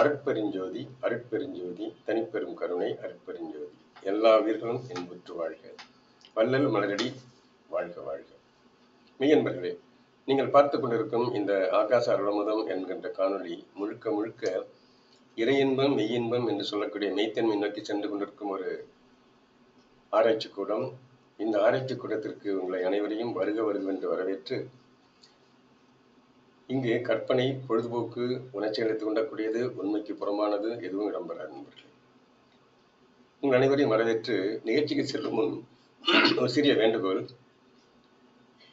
அருட்பெருஞ்சோதி அருட்பெருஞ்சோதி தனிப்பெரும் கருணை அருட்பெருஞ்சோதி. எல்லா உயிர்களும் என்புற்று வாழ்க. வள்ளல் மலரடி வாழ்க வாழ்க. மெய்யன்பர்களே நீங்கள் பார்த்து கொண்டிருக்கும் இந்த ஆகாச அருளமுதம் என்கின்ற காணொளி முழுக்க முழுக்க இறையின்பம் மெய்யின்பம் என்று சொல்லக்கூடிய மெய்த்தன்மை நோக்கி சென்று கொண்டிருக்கும் ஒரு ஆராய்ச்சி கூடம். இந்த ஆராய்ச்சி கூடத்திற்கு உங்களை அனைவரையும் வருக வருக என்று வரவேற்று இங்கு கற்பனை பொழுதுபோக்கு உணர்ச்சிகளை தூண்டக்கூடியது உண்மைக்கு புறமானது எதுவும் இடம்பெறாது நண்பர்களே. உங்கள் அனைவரையும் வரவேற்று நிகழ்ச்சிக்கு செல்லும் முன் ஒரு சிறிய வேண்டுகோள்.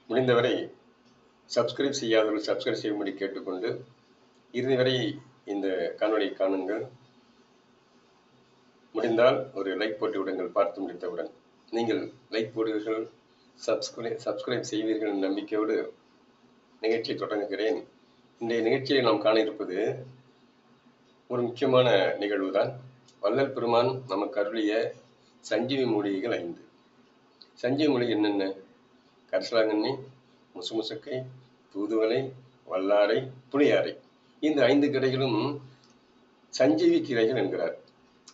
முடிந்தவரை சப்ஸ்கிரைப் செய்யாதவர்கள் சப்ஸ்கிரைப் செய்யும்படி கேட்டுக்கொண்டு இறுதி வரை இந்த காணொலியை காணுங்கள். முடிந்தால் ஒரு லைக் போட்டு விடுங்கள் பார்த்து முடித்தவுடன். நீங்கள் லைக் போடுவீர்கள் சப்ஸ்கிரைப் சப்ஸ்கிரைப் செய்வீர்கள் நம்பிக்கையோடு நிகழ்ச்சியை தொடங்குகிறேன். இன்றைய நிகழ்ச்சியில் நாம் காண இருப்பது ஒரு முக்கியமான நிகழ்வு தான் வள்ளல் பெருமான் நமக்கு அருளிய சஞ்சீவி மூலிகைகள் ஐந்து. சஞ்சீவி மூலிகை என்னென்ன? கரிசலாங்கண்ணி முசுமுசுக்கை தூதுவளை வல்லாரை புளியாரை. இந்த ஐந்து கிரைகளும் சஞ்சீவி கிரைகள் என்கிறார்.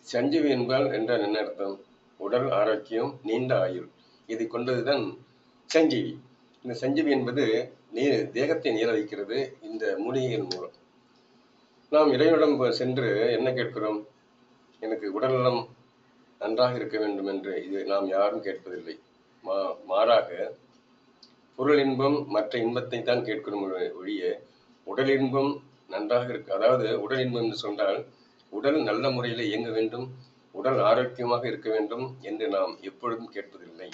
சஞ்சீவி என்பால் என்றால் என்ன அர்த்தம்? உடல் ஆரோக்கியம் நீண்ட ஆயுள். இதை கொண்டதுதான் சஞ்சீவி. இந்த சஞ்சீவி என்பது நீர் தேகத்தை நீர வைக்கிறது இந்த மூலிகைகள் மூலம். நாம் இறைவனிடம் சென்று என்ன கேட்கிறோம்? எனக்கு உடல்நலம் நன்றாக இருக்க வேண்டும் என்று இது நாம் யாரும் கேட்பதில்லை. மா மாறாக பொருள் இன்பம் மற்ற இன்பத்தை தான் கேட்கிறோம் ஒழிய உடல் இன்பம் நன்றாக இருக்கு அதாவது உடல் இன்பம் என்று சொன்னால் உடல் நல்ல முறையில் இயங்க வேண்டும் உடல் ஆரோக்கியமாக இருக்க வேண்டும் என்று நாம் எப்பொழுதும் கேட்பதில்லை.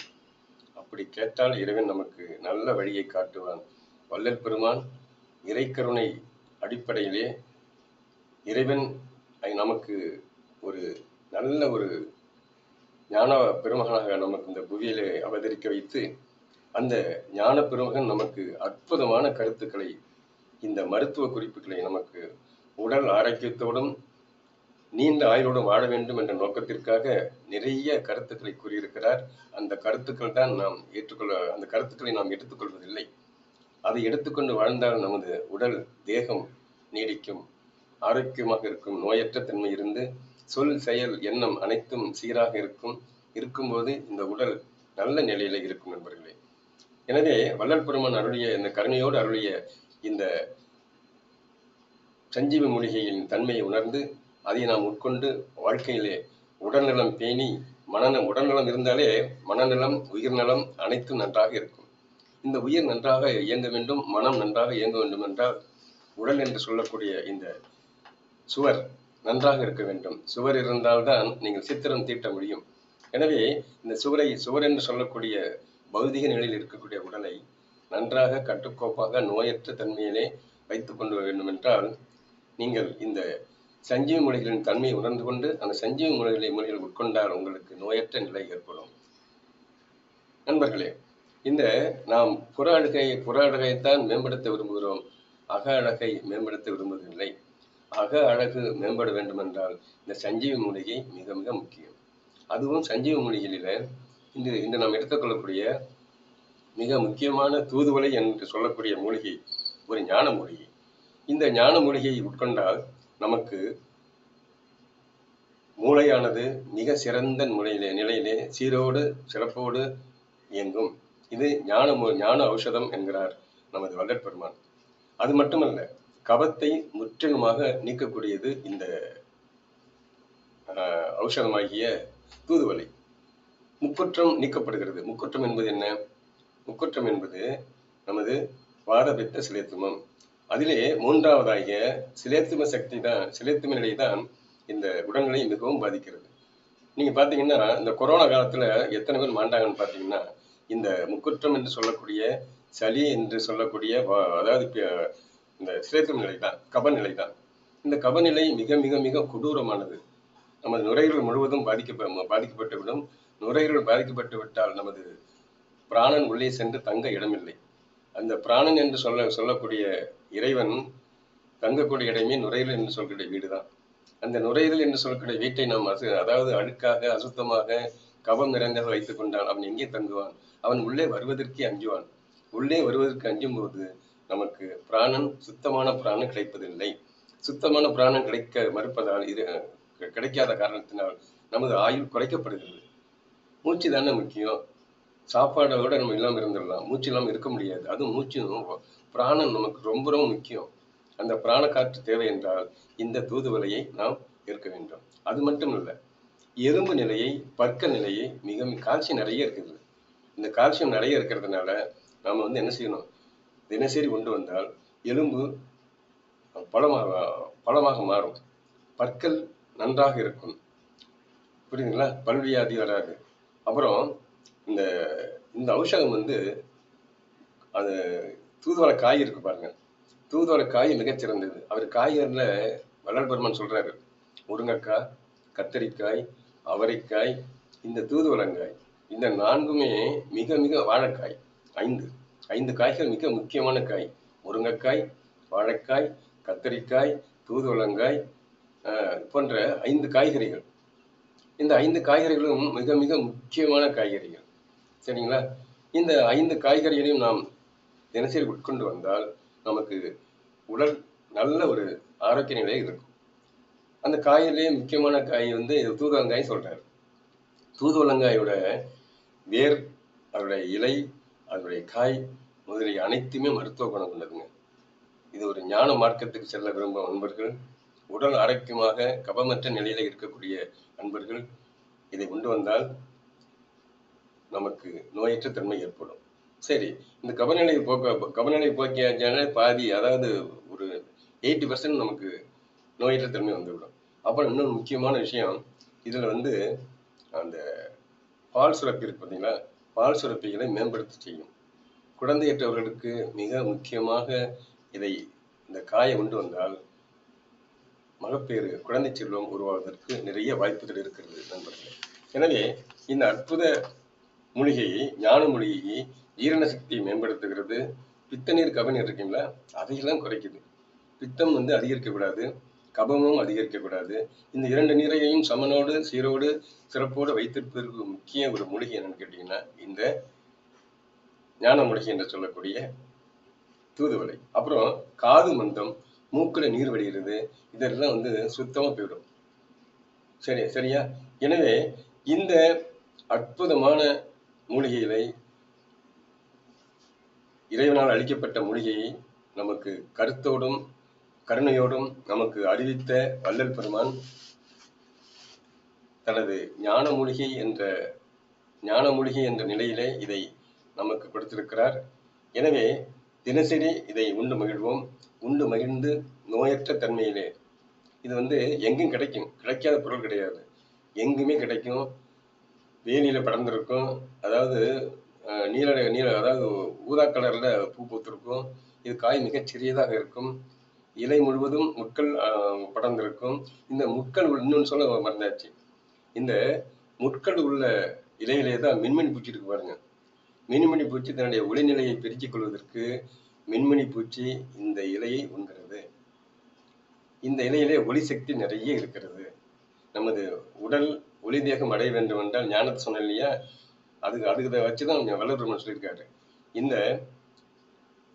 அப்படி கேட்டால் இறைவன் நமக்கு நல்ல வழியை காட்டுவான். வள்ளல் பெருமான் இறைக்கருணை அடிப்படையிலே இறைவன் நமக்கு ஒரு நல்ல ஒரு ஞான பெருமகனாக நமக்கு இந்த புவியிலே அவதரிக்க வைத்து அந்த ஞான பெருமகன் நமக்கு அற்புதமான கருத்துக்களை இந்த மருத்துவ குறிப்புகளை நமக்கு உடல் ஆரோக்கியத்தோடும் நீண்ட ஆயுளோடு வாழ வேண்டும் என்ற நோக்கத்திற்காக நிறைய கருத்துக்களை கூறியிருக்கிறார். அந்த கருத்துக்கள் தான் நாம் ஏற்றுக்கொள்ள அந்த கருத்துக்களை நாம் எடுத்துக்கொள்வதில்லை. அதை எடுத்துக்கொண்டு வாழ்ந்தால் நமது உடல் தேகம் நீடிக்கும் ஆரோக்கியமாக இருக்கும் நோயற்ற தன்மை இருந்து சொல் செயல் எண்ணம் அனைத்தும் சீராக இருக்கும் இருக்கும்போது இந்த உடல் நல்ல நிலையில இருக்கும் நண்பர்களே. எனவே வள்ளல் பெருமான் அருளிய இந்த கருணையோடு அருளிய இந்த சஞ்சீவி மூலிகையின் தன்மையை உணர்ந்து அதை நாம் உட்கொண்டு வாழ்க்கையிலே உடல்நலம் பேணி மனநலம் உடல்நலம் இருந்தாலே மனநலம் உயிர்நலம் அனைத்தும் நன்றாக இருக்கும். இந்த உயிர் நன்றாக இயங்க வேண்டும் மனம் நன்றாக இயங்க வேண்டும் என்றால் உடல் என்று சொல்லக்கூடிய இந்த சுவர் நன்றாக இருக்க வேண்டும். சுவர் இருந்தால்தான் நீங்கள் சித்திரம் தீட்ட முடியும். எனவே இந்த சுவரை சுவர் என்று சொல்லக்கூடிய பௌதிக நிலையில் இருக்கக்கூடிய உடலை நன்றாக கட்டுக்கோப்பாக நோயற்ற தன்மையிலே வைத்து கொண்டு வேண்டும் என்றால் நீங்கள் இந்த சஞ்சீவ மொழிகளின் தன்மையை உணர்ந்து கொண்டு அந்த சஞ்சீவ மொழிகளை மொழிகள் உட்கொண்டால் உங்களுக்கு நோயற்ற நிலை ஏற்படும். நண்பர்களே இந்த நாம் புற அழகை புற அழகைத்தான் மேம்படுத்த விரும்புகிறோம். அக அழகை மேம்படுத்த விரும்புவதில்லை. அக அழகு மேம்பட வேண்டுமென்றால் இந்த சஞ்சீவி மூலிகை மிக மிக முக்கியம். அதுவும் சஞ்சீவ மூலிகளில் இன்று இன்று நாம் எடுத்துக்கொள்ளக்கூடிய மிக முக்கியமான தூதுவலை என்று சொல்லக்கூடிய மூலிகை ஒரு ஞான மூலிகை இந்த ஞான மூலிகையை உட்கொண்டால் நமக்கு மூளையானது மிக சிறந்த முறையிலே நிலையிலே சீரோடு சிறப்போடு இயங்கும். இது ஞான ஞான ஔஷதம் என்கிறார் நமது வல்லற் பெருமான். அது மட்டுமல்ல கபத்தை முற்றிலுமாக நீக்கக்கூடியது இந்த ஔஷதமாகிய தூதுவலை முக்குற்றம் நீக்கப்படுகிறது. முக்குற்றம் என்பது என்ன? முக்குற்றம் என்பது நமது வாதபித்த சிலைத்துமம் அதிலே மூன்றாவதாகிய சிலேத்தும சக்தி தான் சிலேத்தும நிலை தான் இந்த உடல்நிலை மிகவும் பாதிக்கிறது. நீங்க பாத்தீங்கன்னா இந்த கொரோனா காலத்துல எத்தனை பேர் மாண்டாங்கன்னு பாத்தீங்கன்னா இந்த முக்குற்றம் என்று சொல்லக்கூடிய சளி என்று சொல்லக்கூடிய அதாவது இந்த சிலேத்தும நிலை தான் கபநிலை தான் இந்த கபநிலை மிக மிக மிக கொடூரமானது. நமது நுரையீரல் முழுவதும் பாதிக்க பாதிக்கப்பட்டுவிடும். நுரையீரல் பாதிக்கப்பட்டு விட்டால் நமது பிராணன் உள்ளே சென்று தங்க இடமில்லை. அந்த பிராணன் என்று சொல்ல சொல்லக்கூடிய இறைவன் தங்கக்கூடிய இடமே நுரையீரல் என்று சொல்லக்கூடிய வீடு தான் அந்த நுரையீரல் என்று சொல்லக்கூடிய வீட்டை நாம் அசு அதாவது அழுக்காக அசுத்தமாக கவம் நிறைந்ததாக வைத்துக் கொண்டான் அவன் எங்கே தங்குவான்? அவன் உள்ளே வருவதற்கே அஞ்சுவான். உள்ளே வருவதற்கு அஞ்சும் போது நமக்கு பிராணன் சுத்தமான பிராணம் கிடைப்பதில்லை. சுத்தமான பிராணம் கிடைக்க மறுப்பதால் இது கிடைக்காத காரணத்தினால் நமது ஆயுள் குறைக்கப்படுகிறது. மூச்சு தானே முக்கியம். சாப்பாடோட நம்ம இல்லாமல் இருந்துடலாம் மூச்சு இல்லாமல் இருக்க முடியாது. அதுவும் மூச்சு பிராணம் நமக்கு ரொம்ப ரொம்ப முக்கியம். அந்த பிராண காற்று தேவை என்றால் இந்த தூதுவலையை நாம் இருக்க வேண்டும். அது மட்டும் இல்லை எறும்பு நிலையை பற்க நிலையை மிக கால்சியம் நிறைய இருக்குது. இந்த கால்சியம் நிறைய இருக்கிறதுனால நாம் வந்து என்ன செய்யணும்? தினசரி கொண்டு வந்தால் எலும்பு பழமாக பலமாக மாறும். பற்கள் நன்றாக இருக்கும். புரியுதுங்களா? பல்வியாதி வராது அப்புறம் இந்த இந்த ஔஷகம் வந்து அது தூதுவளை காய் இருக்கு பாருங்க. தூதுவளை காய் மிகச்சிறந்தது அவர் காய்கறியில் வள்ளல் பெருமான் சொல்றாரு முருங்கைக்காய் கத்தரிக்காய் அவரைக்காய் இந்த தூதுவளங்காய் இந்த நான்குமே மிக மிக வாழைக்காய் ஐந்து. ஐந்து காய்கள் மிக முக்கியமான காய். முருங்கைக்காய் வாழைக்காய் கத்தரிக்காய் தூதுவளங்காய் போன்ற ஐந்து காய்கறிகள். இந்த ஐந்து காய்கறிகளும் மிக மிக முக்கியமான காய்கறிகள். சரிங்களா? இந்த ஐந்து காய்கறிகளையும் நாம் தினசரி உட்கொண்டு வந்தால் நமக்கு உடல் நல்ல ஒரு ஆரோக்கிய நிலையில் இருக்கும். அந்த காயிலேயே முக்கியமான காய் வந்து தூதுவங்காய் சொல்றாரு. தூதுவளங்காயோட வேர் அதோடைய இலை அதோடைய காய் முதலிய அனைத்துமே மருத்துவ குணம் கொண்டதுங்க. இது ஒரு ஞான மார்க்கத்துக்கு செல்ல விரும்பும் நண்பர்கள் உடல் ஆரோக்கியமாக கபமற்ற நிலையில இருக்கக்கூடிய நண்பர்கள் இதை கொண்டு வந்தால் நமக்கு நோயற்ற தன்மை ஏற்படும். சரி இந்த கபநிலை போக்க கபநிலை போக்கியாச்சான பாதி அதாவது ஒரு எயிட்டி பர்சன்ட் நமக்கு நோயற்ற தன்மை வந்துவிடும். அப்புறம் இன்னொரு முக்கியமான விஷயம் இதில் வந்து அந்த பால் சுரப்பி இருக்கு பார்த்தீங்களா பால் சுரப்பிகளை மேம்படுத்த செய்யும். குழந்தையற்றவர்களுக்கு மிக முக்கியமாக இதை இந்த காயை கொண்டு வந்தால் மகப்பேறு குழந்தை செல்வம் உருவாவதற்கு நிறைய வாய்ப்புகள் இருக்கிறது நண்பர்களே. எனவே இந்த அற்புத மூலிகையை ஞான மூலிகையை ஜீரண சக்தியை மேம்படுத்துகிறது பித்தநீர் கபநீர் இருக்கீங்களா? அதையெல்லாம் குறைக்குது. பித்தம் வந்து அதிகரிக்கக்கூடாது கபமும் அதிகரிக்கக்கூடாது இந்த இரண்டு நீரையும் சமனோடு சீரோடு சிறப்போடு வைத்திருப்பதற்கு முக்கிய ஒரு மூலிகை என்னன்னு கேட்டீங்கன்னா இந்த ஞான மூலிகை என்று சொல்லக்கூடிய தூதுவளை. அப்புறம் காது மந்தம் மூக்குல நீர் வடிகிறது இதெல்லாம் வந்து சுத்தமா போயிடும். சரி சரியா? எனவே இந்த அற்புதமான மூலிகைகளை இறைவனால் அளிக்கப்பட்ட மூலிகையை நமக்கு கருத்தோடும் கருணையோடும் நமக்கு அறிவித்த வள்ளல் பெருமான் தனது ஞான மூலிகை என்ற ஞான மூலிகை என்ற நிலையிலே இதை நமக்கு கொடுத்திருக்கிறார். எனவே தினசரி இதை உண்டு மகிழ்வோம். உண்டு மகிழ்ந்து நோயற்ற தன்மையிலே. இது வந்து எங்கும் கிடைக்கும். கிடைக்காத பொருள் கிடையாது. எங்குமே கிடைக்கும். வேலியில படர்ந்திருக்கும் அதாவது நீல நீல அதாவது ஊதா கலரில் பூ பூத்திருக்கும். இது காய் மிகச் சிறியதாக இருக்கும். இலை முழுவதும் முட்கள் படர்ந்திருக்கும். இந்த முட்கள் இன்னொன்று சொல்ல மறந்தாச்சு. இந்த முட்கள் உள்ள இலையிலே தான் மின்மணி பூச்சி இருக்கு பாருங்க. மின்மணி பூச்சி தன்னுடைய ஒளிநிலையை பிரித்துக் கொள்வதற்கு மின்மணி பூச்சி இந்த இலையை உண்கிறது. இந்த இலையிலே ஒளி சக்தி நிறைய இருக்கிறது. நமது உடல் ஒளி தேகம் அடைய வேண்டும் என்றால் ஞானத்தை சொன்னேன் இல்லையா? அதுக்கு அதுக்கு வச்சுதான் வல்லபெருமன் சொல்லியிருக்காரு. இந்த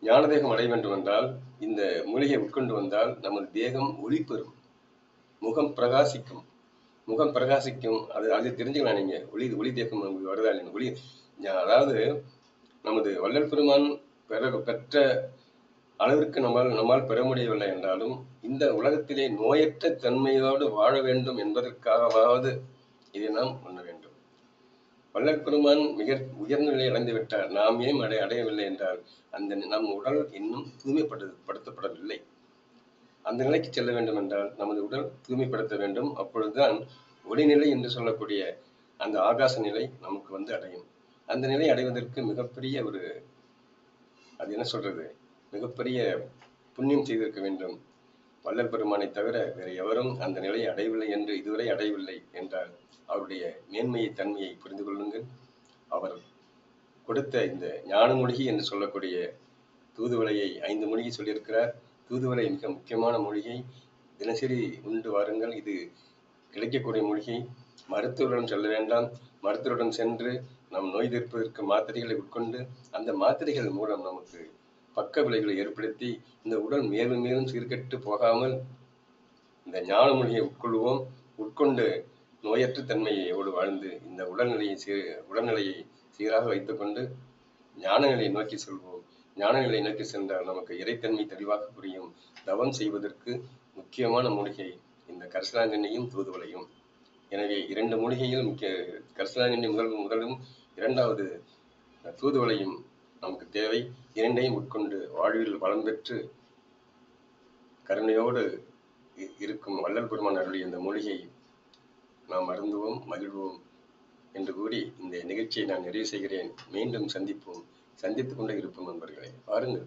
ஞான தேகம் அடைய வேண்டும் என்றால் இந்த மூலிகை உட்கொண்டு வந்தால் நமது தேகம் ஒளி பெறும். முகம் பிரகாசிக்கும். முகம் பிரகாசிக்கும். அது அது தெரிஞ்சுக்கலாம் நீங்க? ஒளி ஒளி தேக்கம் நமக்கு வருதா இல்லைங்க ஒளி அதாவது நமது வள்ளல் பெருமான் பெற பெற்ற அளவிற்கு நம்மால் நம்மால் பெற முடியவில்லை என்றாலும் இந்த உலகத்திலே நோயற்ற தன்மையோடு வாழ வேண்டும் என்பதற்காகவாவது இதை நாம் உண்ண வேண்டும். வள்ளல் மிக உயர்ந்த நிலை அடைந்து விட்டார். நாம் ஏன் அடை அடையவில்லை என்றால் அந்த நம் உடல் இன்னும் தூய்மைப்படு படுத்தப்படவில்லை. அந்த நிலைக்கு செல்ல வேண்டும் என்றால் நமது உடல் தூய்மைப்படுத்த வேண்டும். அப்பொழுதுதான் ஒளிநிலை என்று சொல்லக்கூடிய அந்த ஆகாச நிலை நமக்கு வந்து அடையும். அந்த நிலை அடைவதற்கு மிகப்பெரிய ஒரு அது என்ன சொல்றது? மிகப்பெரிய புண்ணியம் செய்திருக்க வேண்டும். வல்லல் பெருமானை தவிர வேறு எவரும் அந்த நிலையை அடையவில்லை என்று இதுவரை அடையவில்லை என்றால் அவருடைய மேன்மையை தன்மையை புரிந்து கொள்ளுங்கள். அவர் கொடுத்த இந்த ஞான மூலிகை என்று சொல்லக்கூடிய தூதுவளையை ஐந்து மொழிகை சொல்லியிருக்கிறார். தூதுவளை மிக முக்கியமான மொழிகை தினசரி உண்டு வாருங்கள். இது கிடைக்கக்கூடிய மொழிகை மருத்துவருடன் செல்ல வேண்டாம். மருத்துவருடன் சென்று நம் நோய் தீர்ப்பதற்கு மாத்திரைகளை உட்கொண்டு அந்த மாத்திரைகள் மூலம் நமக்கு பக்க விளைவுகளை ஏற்படுத்தி இந்த உடல் மேலும் மேலும் சீர்கெட்டு போகாமல் இந்த ஞான மொழியை உட்கொள்வோம். உட்கொண்டு நோயற்ற தன்மையோடு வாழ்ந்து இந்த உடல்நிலையை சீ உடல்நிலையை சீராக வைத்துக்கொண்டு ஞான நிலையை நோக்கி செல்வோம். ஞான நிலையை நோக்கி சென்றால் நமக்கு இறைத்தன்மை தெளிவாக புரியும். தவம் செய்வதற்கு முக்கியமான மூலிகை இந்த கரிசலாங்கண்ணியும் தூதுவளையும். எனவே இரண்டு மூலிகையில் முக்கிய கரிசலாங்கண்ணி முதல் முதலும் இரண்டாவது தூதுவளையும் நமக்கு தேவை. இரண்டையும் உட்கொண்டு வாழ்வில் வளம் பெற்று கருணையோடு இ- இருக்கும் வள்ளல் பெருமான் அருளிய இந்த மொழியை நாம் அருந்துவோம் மகிழ்வோம் என்று கூறி இந்த நிகழ்ச்சியை நான் நிறைவு செய்கிறேன். மீண்டும் சந்திப்போம். சந்தித்துக் கொண்டே இருப்போம் நண்பர்களே. வாருங்கள்.